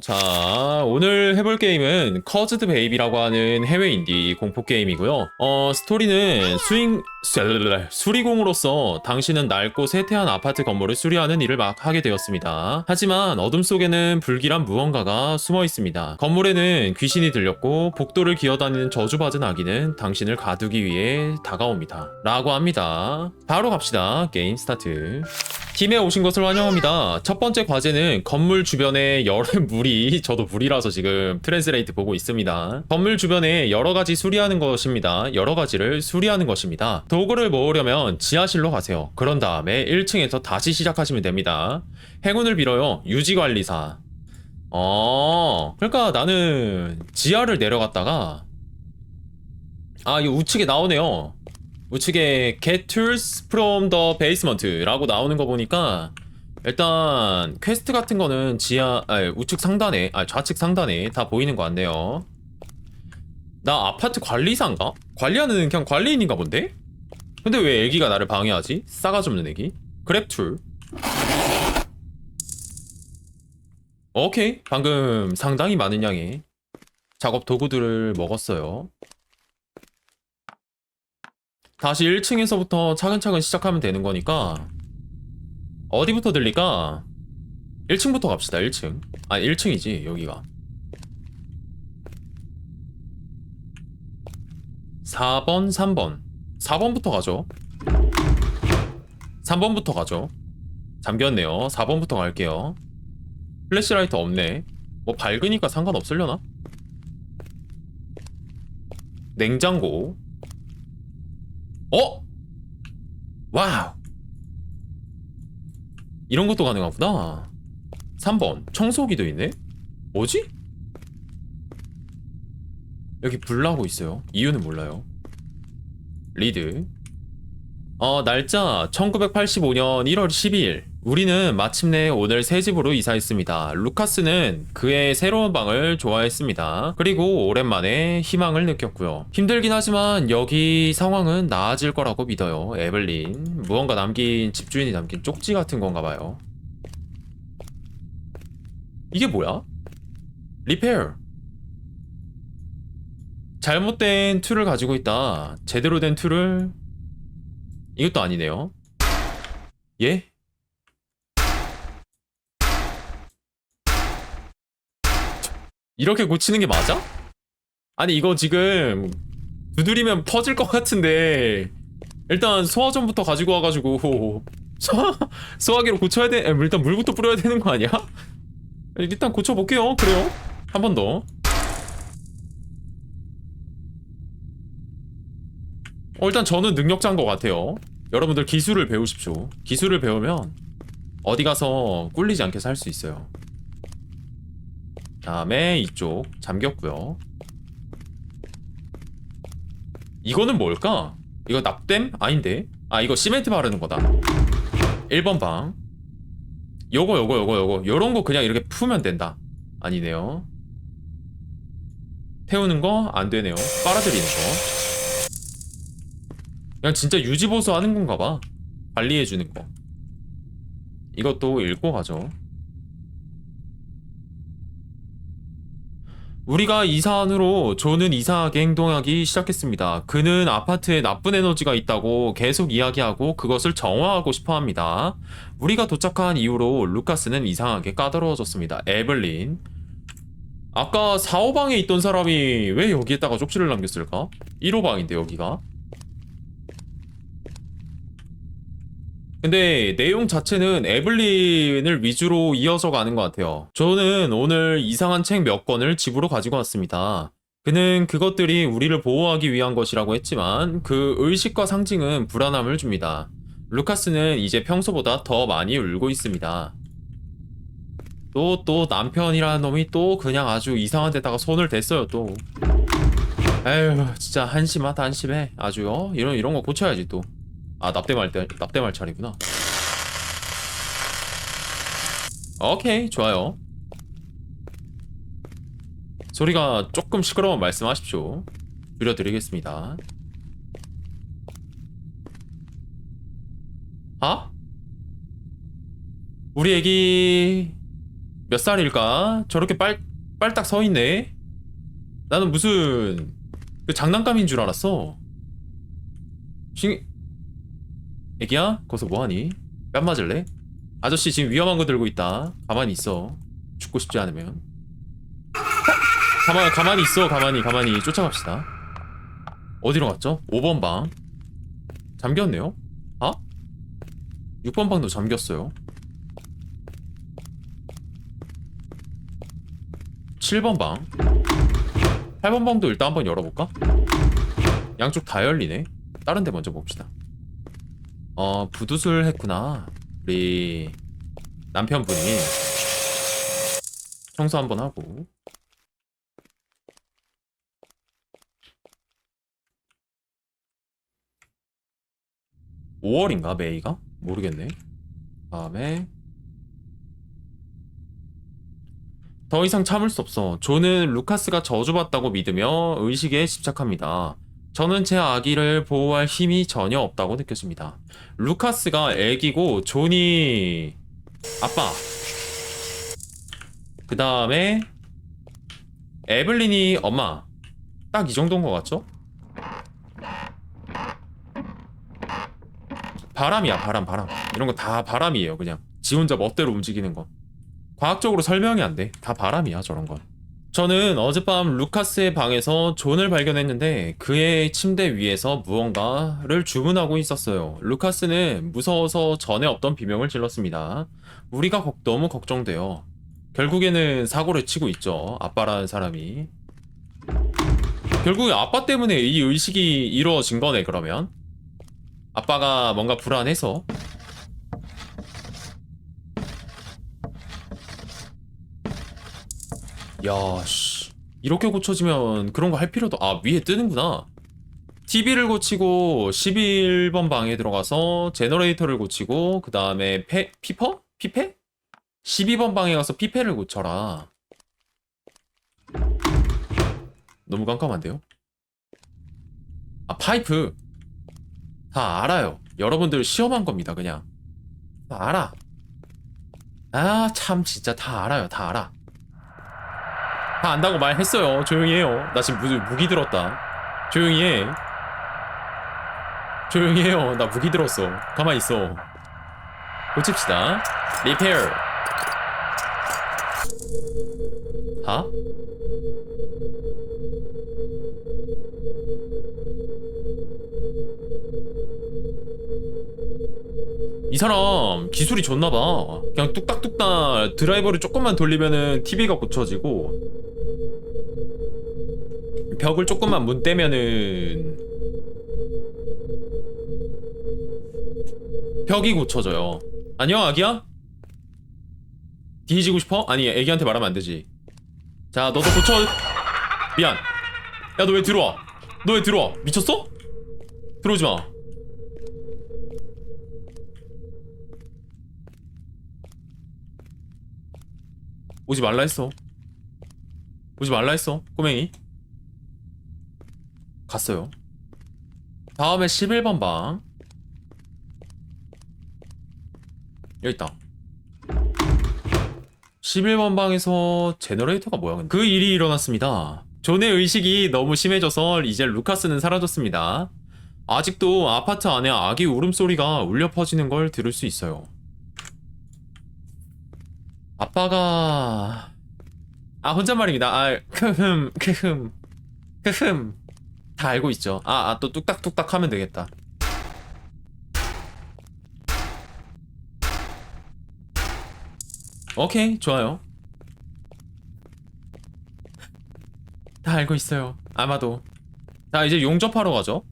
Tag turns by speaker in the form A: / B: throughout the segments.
A: 자 오늘 해볼 게임은 커즈드 베이비라고 하는 해외 인디 공포 게임이고요. 어 스토리는 수인 셀- 수리공으로서 당신은 낡고 쇠퇴한 아파트 건물을 수리하는 일을 막 하게 되었습니다. 하지만 어둠 속에는 불길한 무언가가 숨어 있습니다. 건물에는 귀신이 들렸고 복도를 기어다니는 저주받은 아기는 당신을 가두기 위해 다가옵니다. 라고 합니다. 바로 갑시다. 게임 스타트 팀에 오신 것을 환영합니다. 첫 번째 과제는 건물 주변에 여러 물이 저도 물이라서 지금 트랜스레이트 보고 있습니다. 건물 주변에 여러 가지 수리하는 것입니다. 여러 가지를 수리하는 것입니다. 도구를 모으려면 지하실로 가세요. 그런 다음에 1층에서 다시 시작하시면 됩니다. 행운을 빌어요. 유지관리사. 어, 그러니까 나는 지하를 내려갔다가 아, 이 우측에 나오네요. 우측에 Get Tools from the Basement라고 나오는 거 보니까 일단 퀘스트 같은 거는 지하, 아니, 우측 상단에, 아 좌측 상단에 다 보이는 거 같네요. 나 아파트 관리사인가? 관리하는 그냥 관리인인가 본데? 근데 왜 애기가 나를 방해하지? 싸가지 없는 애기? 그랩 툴. 오케이. 방금 상당히 많은 양의 작업 도구들을 먹었어요. 다시 1층에서부터 차근차근 시작하면 되는 거니까 어디부터 들릴까? 1층부터 갑시다 1층. 아 1층이지 여기가. 4번 3번. 4번부터 가죠. 3번부터 가죠. 잠겼네요. 4번부터 갈게요. 플래시라이트 없네. 뭐 밝으니까 상관없으려나? 냉장고 어? 와우. 이런 것도 가능하구나. 3번. 청소기도 있네? 뭐지? 여기 불 나고 있어요. 이유는 몰라요. 리드. 어, 날짜 1985년 1월 12일. 우리는 마침내 오늘 새 집으로 이사했습니다. 루카스는 그의 새로운 방을 좋아했습니다. 그리고 오랜만에 희망을 느꼈고요. 힘들긴 하지만 여기 상황은 나아질 거라고 믿어요. 에블린. 무언가 남긴 집주인이 남긴 쪽지 같은 건가 봐요. 이게 뭐야? 리페어. 잘못된 툴을 가지고 있다. 제대로 된 툴을 이것도 아니네요. 예? 이렇게 고치는 게 맞아? 아니 이거 지금 두드리면 퍼질 것 같은데 일단 소화전부터 가지고 와가지고 소화, 소화기로 고쳐야 돼 에, 일단 물부터 뿌려야 되는 거 아니야? 일단 고쳐볼게요 그래요 한 번 더 어, 일단 저는 능력자인 것 같아요 여러분들 기술을 배우십시오 기술을 배우면 어디 가서 꿀리지 않게 살 수 있어요 다음에 이쪽 잠겼고요. 이거는 뭘까? 이거 납땜? 아닌데? 아 이거 시멘트 바르는 거다. 1번 방. 요거 요거 요거 요거 요런 거 그냥 이렇게 풀면 된다. 아니네요. 태우는 거 안 되네요. 빨아들이는 거. 그냥 진짜 유지보수 하는 건가 봐. 관리해 주는 거. 이것도 읽고 가죠. 우리가 이사한 후로 조는 이상하게 행동하기 시작했습니다. 그는 아파트에 나쁜 에너지가 있다고 계속 이야기하고 그것을 정화하고 싶어 합니다. 우리가 도착한 이후로 루카스는 이상하게 까다로워졌습니다. 에블린. 아까 4, 5방에 있던 사람이 왜 여기에다가 쪽지를 남겼을까? 1호방인데 여기가. 근데 내용 자체는 에블린을 위주로 이어서 가는 것 같아요. 저는 오늘 이상한 책 몇 권을 집으로 가지고 왔습니다. 그는 그것들이 우리를 보호하기 위한 것이라고 했지만 그 의식과 상징은 불안함을 줍니다. 루카스는 이제 평소보다 더 많이 울고 있습니다. 또, 또 남편이라는 놈이 또 그냥 아주 이상한 데다가 손을 댔어요, 또. 에휴, 진짜 한심하다, 한심해. 아주요. 이런, 이런 거 고쳐야지, 또. 아 납땜할 때 납땜할 차례구나. 오케이 좋아요. 소리가 조금 시끄러우면 말씀하십시오. 줄여드리겠습니다. 아? 우리 애기 몇 살일까? 저렇게 빨, 빨딱 서 있네? 나는 무슨 그 장난감인 줄 알았어. 싱... 애기야? 거기서 뭐하니? 뺨 맞을래? 아저씨 지금 위험한 거 들고 있다. 가만히 있어. 죽고 싶지 않으면. 가만, 가만히 있어. 가만히, 가만히. 쫓아갑시다. 어디로 갔죠? 5번 방. 잠겼네요? 아? 6번 방도 잠겼어요. 7번 방. 8번 방도 일단 한번 열어볼까? 양쪽 다 열리네. 다른 데 먼저 봅시다. 어, 부두술 했구나. 우리 남편분이 청소 한번 하고. 오월인가 메이가? 모르겠네. 다음에 더 이상 참을 수 없어. 존은 루카스가 저주받다고 믿으며 의식에 집착합니다. 저는 제 아기를 보호할 힘이 전혀 없다고 느껴집니다. 루카스가 애기고 존이 아빠. 그 다음에 에블린이 엄마. 딱 이 정도인 것 같죠? 바람이야 바람 바람. 이런 거 다 바람이에요 그냥. 지 혼자 멋대로 움직이는 거. 과학적으로 설명이 안 돼. 다 바람이야, 저런 건. 저는 어젯밤 루카스의 방에서 존을 발견했는데 그의 침대 위에서 무언가를 주문하고 있었어요. 루카스는 무서워서 전에 없던 비명을 질렀습니다. 우리가 걱- 너무 걱정돼요. 결국에는 사고를 치고 있죠. 아빠라는 사람이. 결국에 아빠 때문에 이 의식이 이루어진 거네, 그러면. 아빠가 뭔가 불안해서 야, 씨. 이렇게 고쳐지면 그런 거 할 필요도, 아, 위에 뜨는구나. TV를 고치고 11번 방에 들어가서 제너레이터를 고치고, 그 다음에 페, 피퍼? 피페? 12번 방에 가서 피페를 고쳐라. 너무 깜깜한데요? 아, 파이프. 다 알아요. 여러분들 시험한 겁니다, 그냥. 다 알아. 아, 참, 진짜 다 알아요, 다 알아. 다 안다고 말했어요. 조용히 해요. 나 지금 무, 무기 들었다. 조용히 해. 조용히 해요. 나 무기 들었어. 가만히 있어. 고칩시다. 리페어. 하? 이 사람 기술이 좋나봐. 그냥 뚝딱뚝딱 드라이버를 조금만 돌리면은 TV가 고쳐지고 벽을 조금만 문 떼면은 벽이 고쳐져요. 안녕 아기야? 뒤지고 싶어? 아니 애기한테 말하면 안 되지. 자 너도 고쳐. 미안. 야 너 왜 들어와? 너 왜 들어와? 미쳤어? 들어오지 마. 오지 말라 했어. 오지 말라 했어. 꼬맹이. 갔어요. 다음에 11번 방. 여기 있다. 11번 방에서 제너레이터가 뭐야? 근데? 그 일이 일어났습니다. 존의 의식이 너무 심해져서 이제 루카스는 사라졌습니다. 아직도 아파트 안에 아기 울음소리가 울려 퍼지는 걸 들을 수 있어요. 아빠가 아 혼잣말입니다. 아 크흠 크흠 크흠 다 알고 있죠. 아 아 또 뚝딱뚝딱 하면 되겠다. 오케이 좋아요. 다 알고 있어요. 아마도. 자 이제 용접하러 가죠.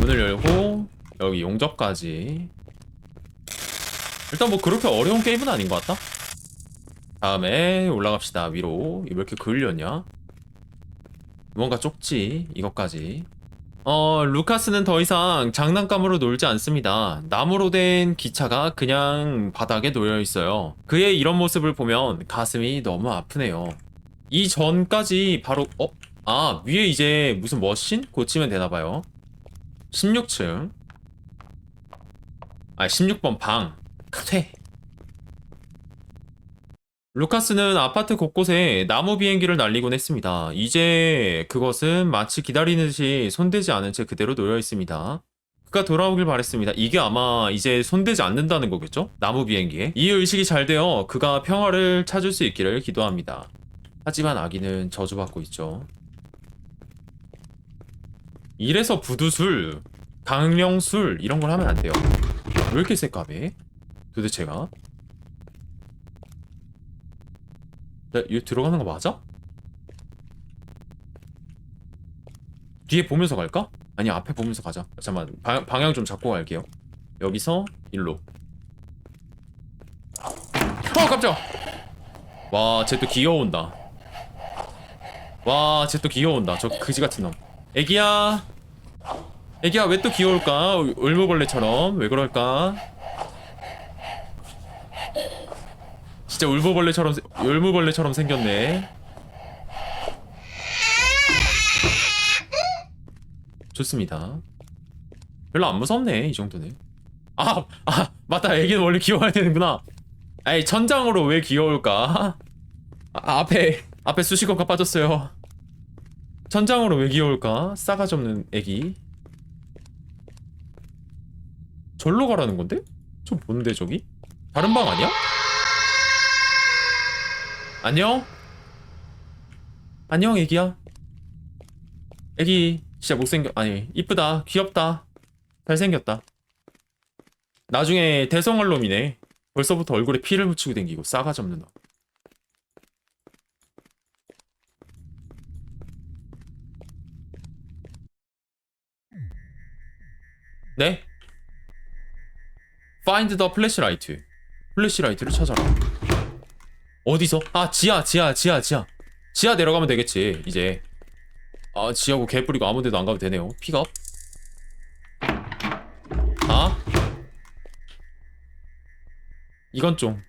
A: 문을 열고 여기 용접까지 일단 뭐 그렇게 어려운 게임은 아닌 것 같다 다음에 올라갑시다. 위로. 왜 이렇게 그을렸냐? 뭔가 좁지 이것까지. 어 루카스는 더 이상 장난감으로 놀지 않습니다. 나무로 된 기차가 그냥 바닥에 놓여 있어요. 그의 이런 모습을 보면 가슴이 너무 아프네요. 이 전까지 바로 어? 아 위에 이제 무슨 머신? 고치면 되나봐요. 16층. 아 16번 방. 카페 루카스는 아파트 곳곳에 나무 비행기를 날리곤 했습니다. 이제 그것은 마치 기다리는 듯이 손대지 않은 채 그대로 놓여 있습니다. 그가 돌아오길 바랬습니다. 이게 아마 이제 손대지 않는다는 거겠죠? 나무 비행기에. 이 의식이 잘 되어 그가 평화를 찾을 수 있기를 기도합니다. 하지만 아기는 저주받고 있죠. 이래서 부두술, 강령술 이런 걸 하면 안 돼요. 왜 이렇게 셀까 배? 도대체가? 야, 이거 들어가는 거 맞아? 뒤에 보면서 갈까? 아니 앞에 보면서 가자. 잠깐만 방, 방향 좀 잡고 갈게요. 여기서 일로. 어 깜짝 와쟤 또 기어온다. 와쟤 또 기어온다. 저 그지같은 놈. 애기야! 애기야 왜또 기어올까? 울무벌레처럼. 왜 그럴까 진짜 울무벌레처럼 세- 울무벌레처럼 생겼네 좋습니다. 별로 안 무섭네 이 정도는. 아, 아 맞다 애기는 원래 귀여워야 되는구나. 아이 천장으로 왜 귀여울까? 아, 앞에 앞에 수식어가 빠졌어요. 천장으로 왜 귀여울까? 싸가지 없는 애기. 절로 가라는 건데? 저 뭔데 저기? 다른 방 아니야? 안녕? 안녕 애기야. 애기 진짜 못생겨 아니 이쁘다 귀엽다 잘생겼다 나중에 대성할 놈이네 벌써부터 얼굴에 피를 묻히고 댕기고 싸가지 없는 놈 네? Find the flashlight 플래시라이트를 찾아라 어디서? 아 지하 지하 지하 지하. 지하 내려가면 되겠지 이제. 아 지하고 개 뿌리고 아무 데도 안 가도 되네요. 픽업 아? 이건 좀.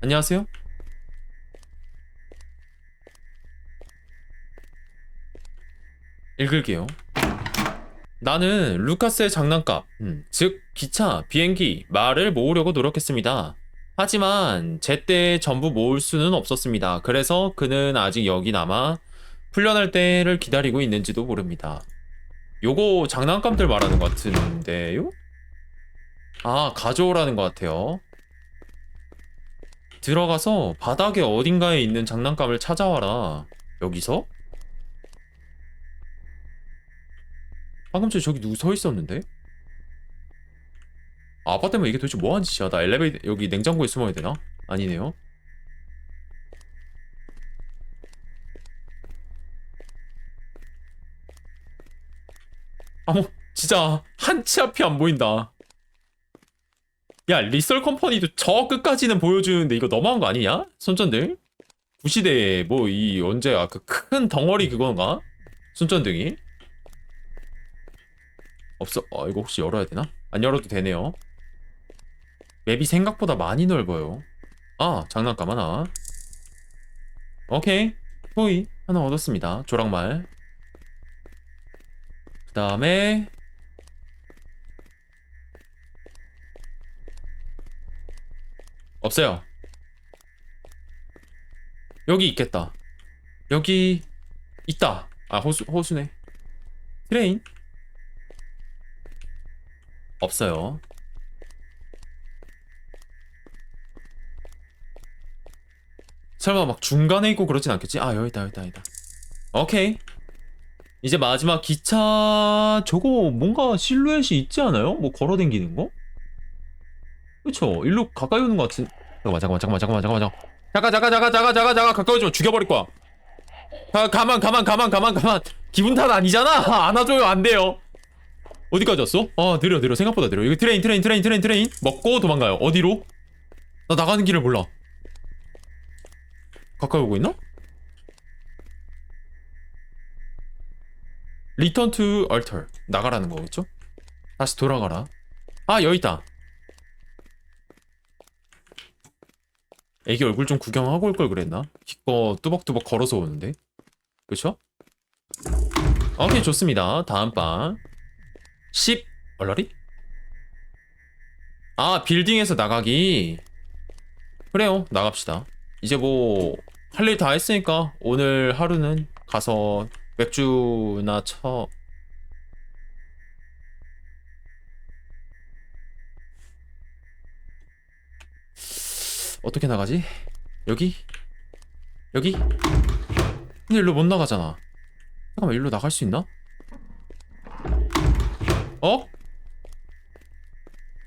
A: 안녕하세요? 읽을게요. 나는 루카스의 장난감, 음, 즉 기차, 비행기, 말을 모으려고 노력했습니다. 하지만 제때 전부 모을 수는 없었습니다. 그래서 그는 아직 여기 남아 풀려날 때를 기다리고 있는지도 모릅니다. 요거 장난감들 말하는 것 같은데요? 아, 가져오라는 것 같아요. 들어가서 바닥에 어딘가에 있는 장난감을 찾아와라. 여기서? 방금 전에 저기 누구 서 있었는데? 아, 아빠때문에 이게 도대체 뭐하는 짓이야? 나 엘리베이터 여기 냉장고에 숨어야 되나? 아니네요. 아뭐 진짜 한 치 앞이 안 보인다. 야 리썰 컴퍼니도 저 끝까지는 보여주는데 이거 너무한 거 아니냐? 손전등? 구시대에 뭐이 언제야 그 큰 덩어리 그건가? 손전등이? 없어. 어, 이거 혹시 열어야 되나? 안 열어도 되네요. 맵이 생각보다 많이 넓어요. 아, 장난감 하나. 오케이. 토이 하나 얻었습니다. 조랑말. 그 다음에 없어요. 여기 있겠다. 여기 있다. 아, 호수, 호수네. 트레인? 없어요. 설마 막 중간에 있고 그러진 않겠지? 아 여기다 여기다 여기다. 오케이. 이제 마지막 기차 저거 뭔가 실루엣이 있지 않아요? 뭐 걸어 댕기는 거? 그쵸? 일로 가까이 오는 것 같은. 잠깐만 잠깐만 잠깐만 잠깐만 잠깐만 잠깐 잠깐 잠깐 잠깐 잠깐 잠깐 가까이 오지 마 죽여버릴 거야. 가, 가만 가만 가만 가만 가만 기분 탓 아니잖아 안아줘요 안 돼요 어디까지 왔어? 아 느려 느려 생각보다 느려 이거 트레인 트레인 트레인 트레인 트레인 먹고 도망가요 어디로? 나 나가는 길을 몰라 가까이 오고 있나? 리턴 투 얼터 나가라는 거겠죠? 다시 돌아가라 아 여기 있다 애기 얼굴 좀 구경하고 올 걸 그랬나? 기껏 뚜벅뚜벅 걸어서 오는데 그쵸? 오케이 좋습니다 다음 방10 얼라리? 아 빌딩에서 나가기 그래요 나갑시다 이제 뭐 할 일 다 했으니까 오늘 하루는 가서 맥주나 쳐 어떻게 나가지? 여기? 여기? 근데 일로 못 나가잖아 잠깐만 일로 나갈 수 있나? 어?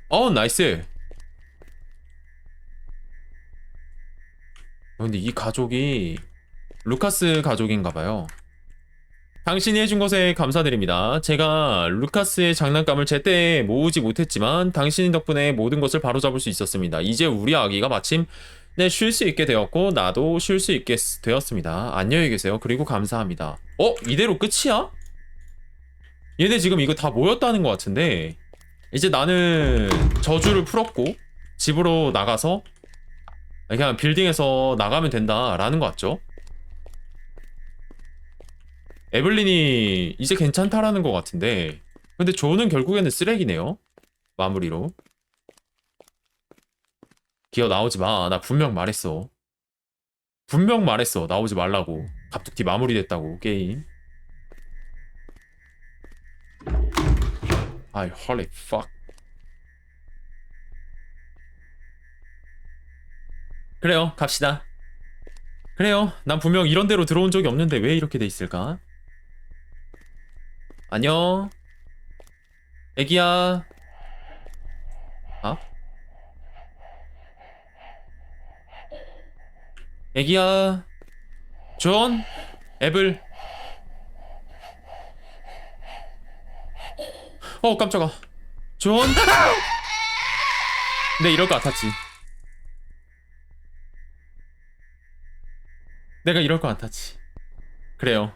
A: 어 나이스 근데 이 가족이 루카스 가족인가봐요. 당신이 해준 것에 감사드립니다. 제가 루카스의 장난감을 제때 모으지 못했지만 당신 덕분에 모든 것을 바로잡을 수 있었습니다. 이제 우리 아기가 마침 네, 쉴 수 있게 되었고 나도 쉴 수 있게 쓰- 되었습니다. 안녕히 계세요. 그리고 감사합니다. 어? 이대로 끝이야? 얘네 지금 이거 다 모였다는 것 같은데 이제 나는 저주를 풀었고 집으로 나가서 그냥 빌딩에서 나가면 된다라는 것 같죠? 에블린이 이제 괜찮다라는 것 같은데 근데 조는 결국에는 쓰레기네요. 마무리로. 기어 나오지 마. 나 분명 말했어. 분명 말했어. 나오지 말라고. 갑툭튀 마무리됐다고 게임. 아이 헐리 팍 그래요. 갑시다. 그래요. 난 분명 이런 데로 들어온 적이 없는데 왜 이렇게 돼 있을까? 안녕. 애기야. 아? 애기야. 존? 애블. 어 깜짝아. 존? 네 이럴 것 같았지 내가 이럴 것 같았지. 그래요.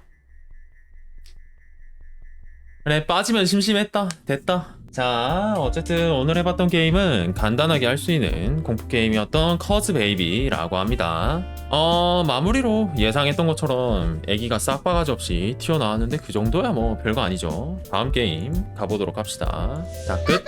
A: 그래 빠지면 심심했다. 됐다. 자 어쨌든 오늘 해봤던 게임은 간단하게 할 수 있는 공포 게임이었던 커즈 베이비라고 합니다. 어 마무리로 예상했던 것처럼 애기가 싹바가지 없이 튀어나왔는데 그 정도야 뭐 별거 아니죠. 다음 게임 가보도록 합시다. 자끝